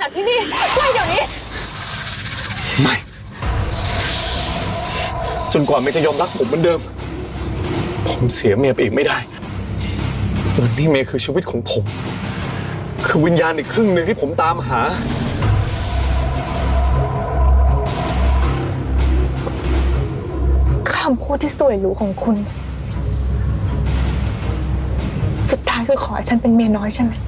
จากที่นี่ไปเดี๋ยวนี้ ไม่ จนกว่าเมย์จะยอมรักผมเหมือนเดิม ผมเสียเมย์ไปอีกไม่ได้วันนี้เมย์คือชีวิตของผม คือวิญญาณอีกครึ่งหนึ่งที่ผมตามหา คำพูดที่สวยหรูของคุณ สุดท้ายคือขอให้ฉันเป็นเมียน้อยใช่ไหมเม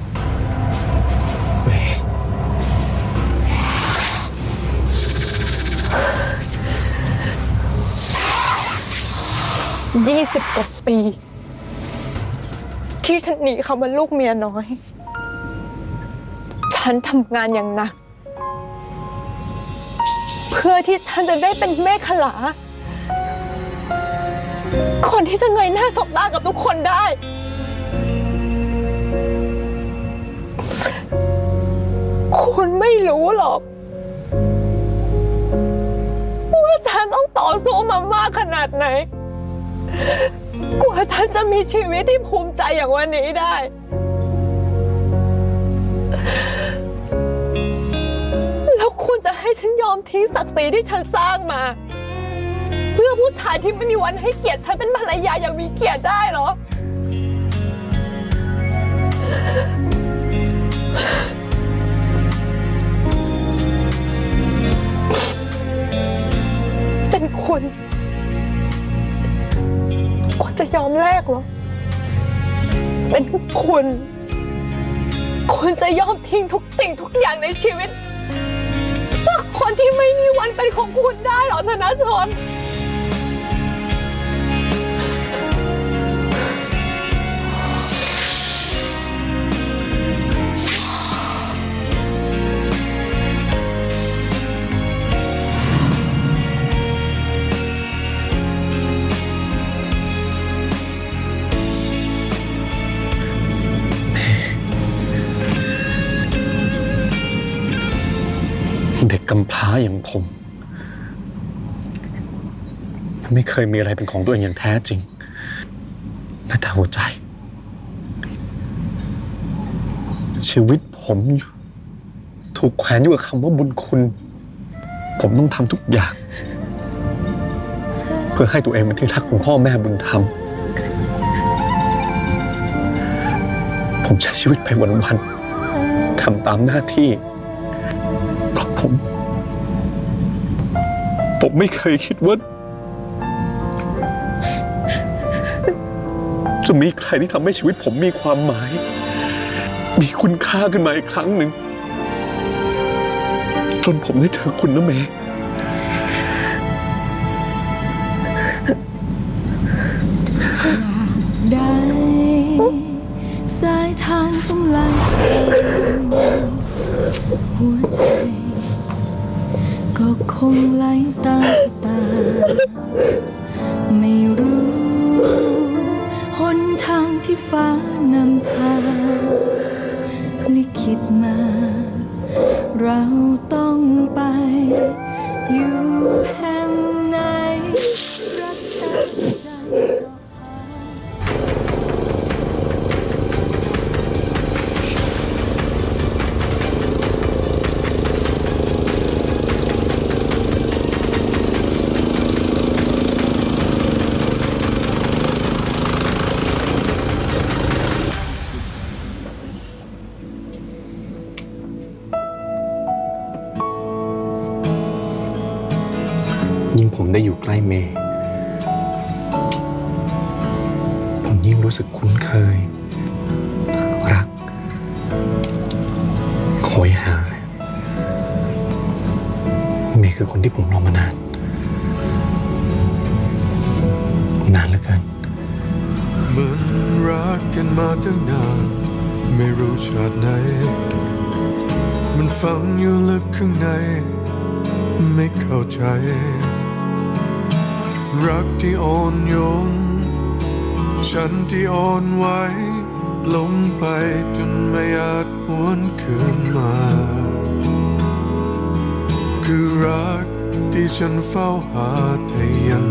20 กว่าปี ที่ฉันหนีเขามาลูกเมียน้อย ฉันทำงานอย่างหนัก เพื่อที่ฉันจะได้เป็นแม่ขลา คนที่จะเงยหน้าสบตากับทุกคนได้ คุณไม่รู้หรอกว่าฉันต้องต่อสู้มามากขนาดไหน กว่าฉันจะมีชีวิตที่ภูมิใจอย่างวันนี้ได้ แล้วคุณจะให้ฉันยอมทิ้งศักดิ์ศรีที่ฉันสร้างมา เพื่อผู้ชายที่ไม่มีวันให้เกียรติฉันเป็นภรรยาอย่างมีเกียรติได้เหรอ เป็นคุณ ยอมแลกเหรอ เป็นคุณ คุณจะยอมทิ้งทุกสิ่งทุกอย่างในชีวิตเพื่อคนที่ไม่มีวันเป็นของคุณได้หรอธนาชน เด็กกำพร้าอย่างผม ไม่เคยมีอะไรเป็นของตัวเองอย่างแท้จริงแม้แต่หัวใจ ชีวิตผมอยู่ถูกแขวนอยู่กับคำว่าบุญคุณ ผมต้องทำทุกอย่าง เพื่อให้ตัวเองเป็นที่รักของพ่อแม่บุญธรรม ผมใช้ชีวิตไปวันๆทำตามหน้าที่ ผม ผมไม่เคยคิดว่า จะมีใครที่ทำให้ชีวิตผมมีความหมาย มีคุณค่าขึ้นมาอีกครั้งหนึ่ง จนผมได้เจอคุณนะเมย์ได้สายทานต้องไหลหัวใจ ก็คงไหลตามชะตา ไม่รู้ หนทางที่ฟ้านำพา ยิ่งผมได้อยู่ใกล้เมย์ผมยิ่งรู้สึกคุ้นเคย รักโหยหา เมย์คือคนที่ผมรอมานาน นานเหลือเกินเหมือนรักกันมาตั้งนาน ไม่รู้ชาติไหน มันฝังอยู่ลึกข้างใน ไม่เข้าใจ รักที่อ่อนโยน ฉันที่อ่อนไหวลงไปจนไม่อาจหวนคืนมา คือรักที่ฉันเฝ้าหาแต่ยัง